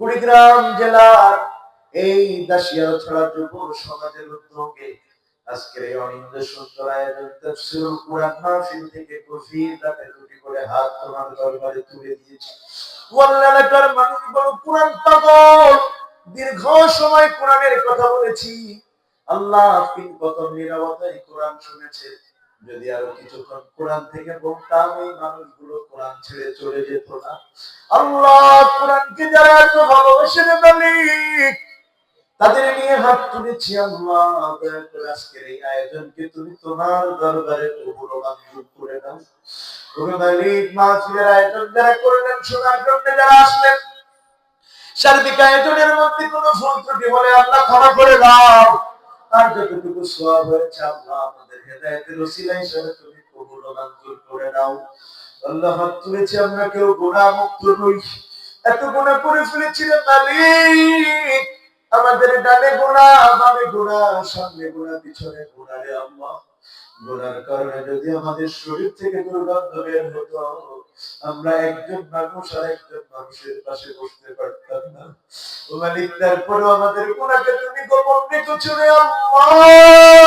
কুড়িগ্রাম জেলার এই দাসিয়া ছড়া যুব সমাজের উদ্যোগে আজকের এই সুন্দর আয়োজন থেকে গভীর দুটি করে হাত তোমার দরবারে তুলে দীর্ঘ সময় কোরআনের কথা বলেছি। আল্লাহ নিরবতায় কোরআন শুনেছে যদি আরও কিছুক্ষণ কোরআন থেকে বলতাম, এই মানুষগুলো কোরআন ছেড়ে চলে যেত না। আল্লাহ কোরআনকে যারা এত ভালোবেসে তাদের নিয়ে হাত তুলেছি আল্লাহ। করে আজকের এই আয়োজনকে তুমি তোমার দরবারে কবুল মঞ্জুর করে দাও তুমি মালিক, মাহফিলের আয়োজন যারা করলেন জন্য যারা আসলেন, সার্বিক আয়োজনের মধ্যে কোনো ভুল ত্রুটি আল্লাহ ক্ষমা করে দাও। আর যতটুকু সওয়াব হয়েছে আল্লাহ হেদায়েতের ওসিলা তুমি কবুল মঞ্জুর করে দাও আল্লাহ হাত তুলেছি আমরা কেউ গুনাহ মুক্ত নই। এত গুনাহ করে ফেলেছিলেন মালিক। আমাদের ডানে গুণা বামে গুণা সামনে গুণা পিছনে গুণা রে আল্লাহ। গুণার কারণে যদি আমাদের শরীর থেকে দুর্গন্ধ বের হতো, আমরা একজন মানুষ আর একজন মানুষের পাশে বসতে পারতাম না। ও মালিক, তারপরেও আমাদের গুণাকে তুমি গোপন রেখেছো রে আল্লাহ।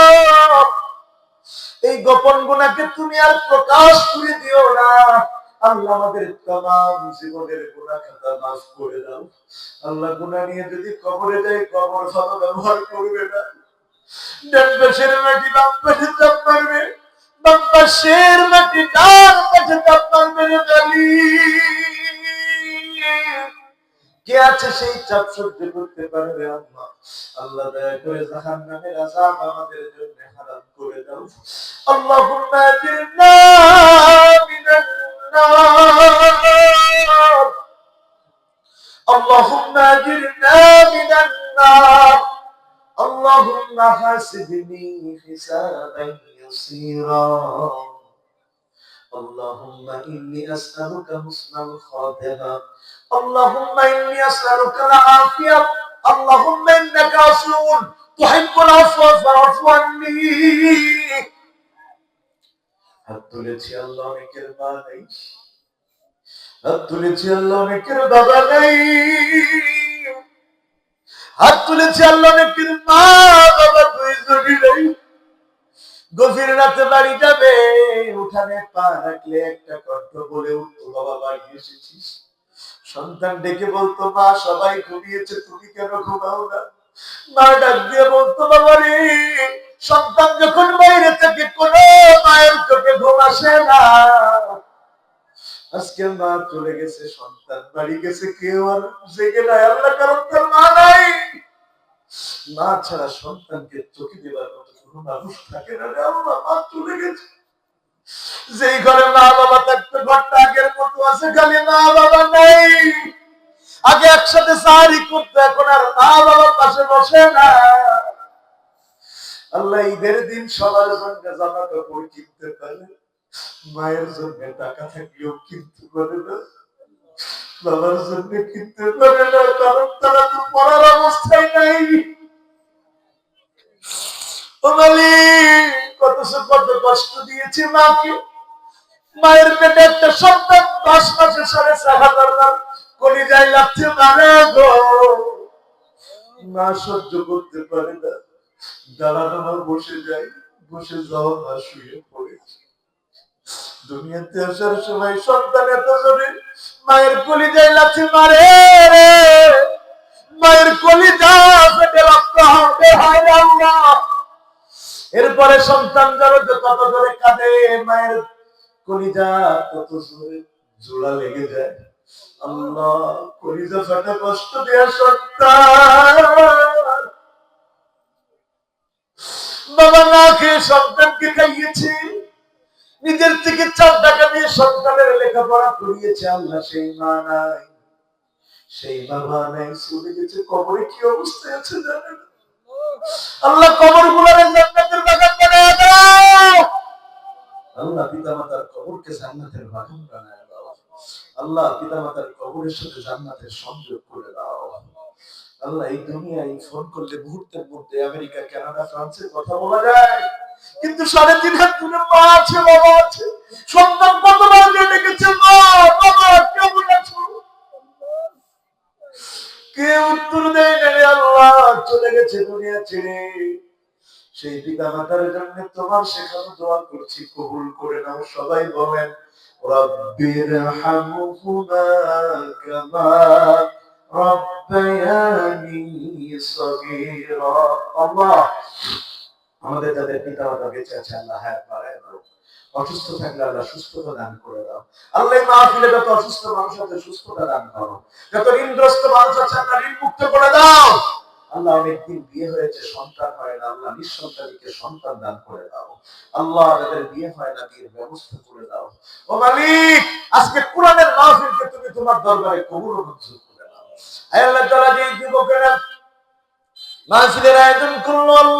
এই গোপন গুণাকে তুমি আর প্রকাশ করে দিও না। আল্লাহ আমাদের জীবনের গুণা খাতা করে দাও। আল্লাহ গুণা নিয়ে যদি কবরে যাই, কবর ব্যবহার করবে না। ডান মাটি বাম চাপ মারবে। মাটি ডান পাশে চাপ মারবে কে আছে সেই চাপ সহ্য করতে পারবে আল্লাহ? আল্লাহ দয়া করে জাহান্নামের আযাব আমাদের জন্য হারাম করে দাও। আল্লাহুম্মা আজনা মিনান নার। আল্লাহুম্মা আজনা মিনান নার। আল্লাহুম্মা হাসিবনি হিসাবান ইয়াসীরা। اللهم اني اسالك حسن الخاتمه اللهم اني اسالك العافيه اللهم انك عفو تحب العفو فاعف عني হাত তুলেছি আল্লাহ অনেকের মা নেই হাত তুলেছি আল্লাহ অনেকের বাবা নেই হাত তুলেছি আল্লাহ অনেকের মা বাবা দুই জনই নেই গভীর রাতে বাড়ি যাবে। উঠানে পা রাখলে একটা কণ্ঠ বলে উঠতো বাবা, বাড়ি এসেছিস? সন্তান ডেকে বলতো, মা, সবাই ঘুমিয়েছে, তুমি কেন ঘুমাও না? মা ডাক দিয়ে বলতো, বাবা রে, সন্তান যখন বাইরে থেকে কোনো মায়ের চোখে ঘুম আসে না। আজকে মা চলে গেছে, সন্তান বাড়ি গেছে, কেউ আর জেগে নাই, আল্লাহ কারণ তার মা নাই। মা ছাড়া সন্তানকে চোখে দেবার মতো যেই ঘরে মা বাবা থাকতো, ঘরটা আগের মতো আছে, খালি মা বাবা নাই। আগে একসাথে সাহারি করতো, এখন আর মা বাবার পাশে বসে না। আল্লাহ ঈদের দিন সবার জন্য জামা কাপড় কিনতে পারে। মায়ের জন্য টাকা থাকলেও কিনতে পারে না। বাবার জন্য কিনতে পারে না, কারণ তারা তো পড়ার অবস্থায় নাই। কত কত কষ্ট দিয়েছে মাকে। মায়ের পেটে একটা সন্তান, দশ মাসে লাগছে, মারা গো। মা সহ্য করতে পারে না। দাঁড়ানো না বসে বসে না শুয়ে পড়েছে দুনিয়াতে আসার সময় সন্তান এত জোরে, মায়ের কলি যাই লাগছে, মারে মায়ের পেটে রক্ত হবে, হায় আল্লাহ। এরপরে সন্তান যারা কত জোরে কাঁদে, মায়ের কলিজা কত জোরে জোড়া লেগে যায়। আল্লাহ কলিজা ফাটা কষ্ট দেয়া সন্তান বাবা না খেয়ে সন্তানকে খাইয়েছে, নিজের থেকে চার টাকা দিয়ে সন্তানের লেখাপড়া করিয়েছে, আল্লাহ সেই মা নাই। সেই বাবা নাই শুনে গেছে, কবরে কি অবস্থায় আছে জানেন? আল্লাহ কবরগুলার জান্নাতের বাগান বানায় দাও। আল্লাহ পিতামাতার কবরকে জান্নাতের বাগান বানায় দাও। আল্লাহ পিতামাতার কবরের সাথে জান্নাতের সংযোগ করে দাও। আল্লাহ এই দুনিয়ায় ফোন করলে মুহূর্তের মধ্যে আমেরিকা, কানাডা, ফ্রান্সের কথা বলা যায়। কিন্তু সাড়ে তিন হাত দূরে মা আছে, বাবা আছে। সন্তান কতবার যে ডেকেছে, মা? বাবা, কেমন আছো? কে উত্তর দেয়? চলে গেছে দুনিয়া ছেড়ে। সেই পিতা মাতার জন্য তোমার শেখানো দোয়া করছি, কবুল করে নাও, সবাই বলেন, রব্বির কামা রব্বায়ানি সগীরা। আল্লাহ, আমাদের যাদের পিতা মাতা বেঁচে আছে, আল্লাহ হ্যাঁ অসুস্থ থাকলে আল্লাহ সুস্থতা দান করে দাও। আল্লাহ মাহফিলে যত অসুস্থ মানুষ আছে, সুস্থতা দান করো। যত ঋণগ্রস্ত মানুষ আছে, আল্লাহ ঋণ মুক্ত করে দাও। আল্লাহ অনেকদিন বিয়ে হয়েছে, সন্তান হয় না। আল্লাহ নিঃসন্তানীকে সন্তান দান করে দাও। আল্লাহ বিয়ে হয় না, বিয়ের ব্যবস্থা করে দাও। ও মালিক, আজকে কোরআনের মাহফিলকে তুমি তোমার দরবারে কবুল মঞ্জুর করে দাও। আল্লাহ তাআলা যে যুবকেরা মাহফিলের আয়োজন করল, আল্লাহ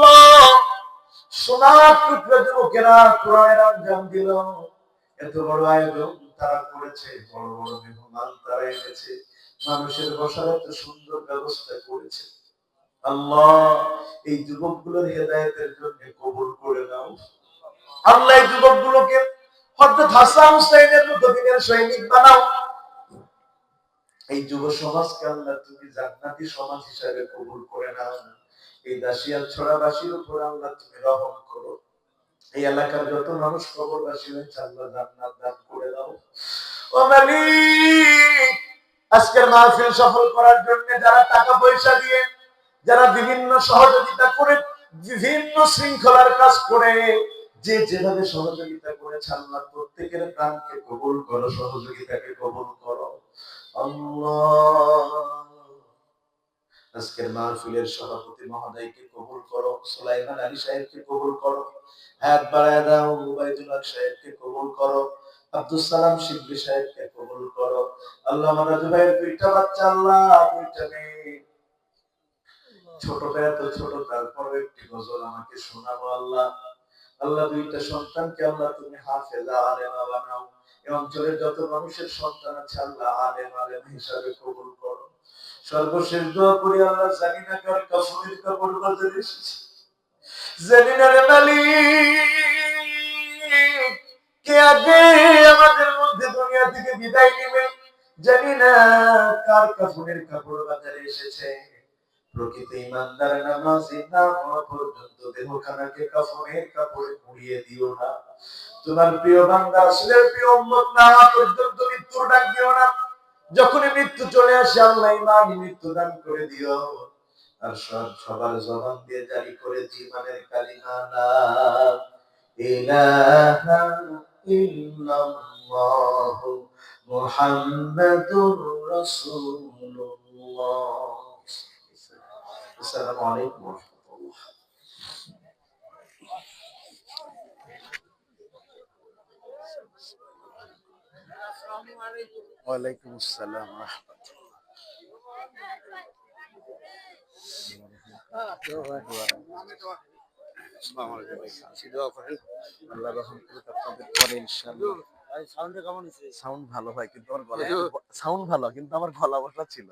মানুষের বসার এত সুন্দর ব্যবস্থা করেছে। আল্লাহ, এই যুবকগুলোর হেদায়েতের জন্য কবুল করে নাও। আল্লাহ এই যুবকগুলোকে হযরত সৈনিক বানাও। এই যুব সমাজকে আল্লাহ তুমি জান্নাতি সমাজ হিসাবে কবুল করে নাও। এই দাসিয়াল ছড়াবাসীর উপর আল্লাহ তুমি রহম করো। এই এলাকার যত মানুষ কবরবাসী হয়েছে আল্লাহ জান্নাত দান করে দাও। ও আজকের মাহফিল সফল করার জন্য যারা টাকা পয়সা দিয়ে, যারা বিভিন্ন সহযোগিতা করে, বিভিন্ন শৃঙ্খলার কাজ করে, যে যেভাবে সহযোগিতা করেছে আল্লাহ, প্রত্যেকের প্রাণকে কবুল করো, সহযোগিতাকে কবুল করো। আল্লাহ। আজকের মাহফিলের সভাপতি মহোদয়কে কবুল করো, সুলাইমান আলী সাহেবকে কবুল করো, হাত বাড়ায় দাও, উবাইদুল হক সাহেবকে কবুল করো আব্দুল সালাম শিবলি সাহেবকে কবুল করো, আল্লাহ আমার রাজু ভাইয়ের দুইটা বাচ্চা, আল্লাহ দুইটা মেয়ে। ছোটটা এত ছোট তারপরে একটি গজল আমাকে শোনাবো, আল্লাহ। আল্লাহ দুইটা সন্তানকে, আল্লাহ তুমি হাফেজা, আলেমা বানাও এই অঞ্চলের যত মানুষের সন্তান আছে, আল্লাহ আলেম আলেম হিসাবে কবুল সর্বশেষ দোয়া করি আল্লাহ, জানি না কার কাফনের কাপড় বাজারে এসেছে। জানি না রে মালিক, কে আগে আমাদের মধ্যে দুনিয়া থেকে বিদায় নেবে? জানি না কার কাফনের কাপড় বাজারে এসেছে। প্রকৃত ইমানদার নামাজি না হওয়া পর্যন্ত দেহখানাকে কাফনের কাপড়ে মুড়িয়ে দিও না। তোমার প্রিয় বান্দা আসলে প্রিয় উম্মত না পর্যন্ত মৃত্যুর ডাক দিও না। যখনই মৃত্যু চলে আসে, আল্লাহ ইমানই মৃত্যু দান করে দিও। আর সব সবার জবান দিয়ে জারি করে জীবনের কালিমা লা ইলাহা ইল্লাল্লাহ মুহাম্মাদুর রাসূলুল্লাহ। আসসালামু আলাইকুম। ওয়ালাইকুম আসসালাম সাউন্ড ভালো হয় কিন্তু আমার গলা সাউন্ড ভালো কিন্তু আমার গলা বসা ছিল।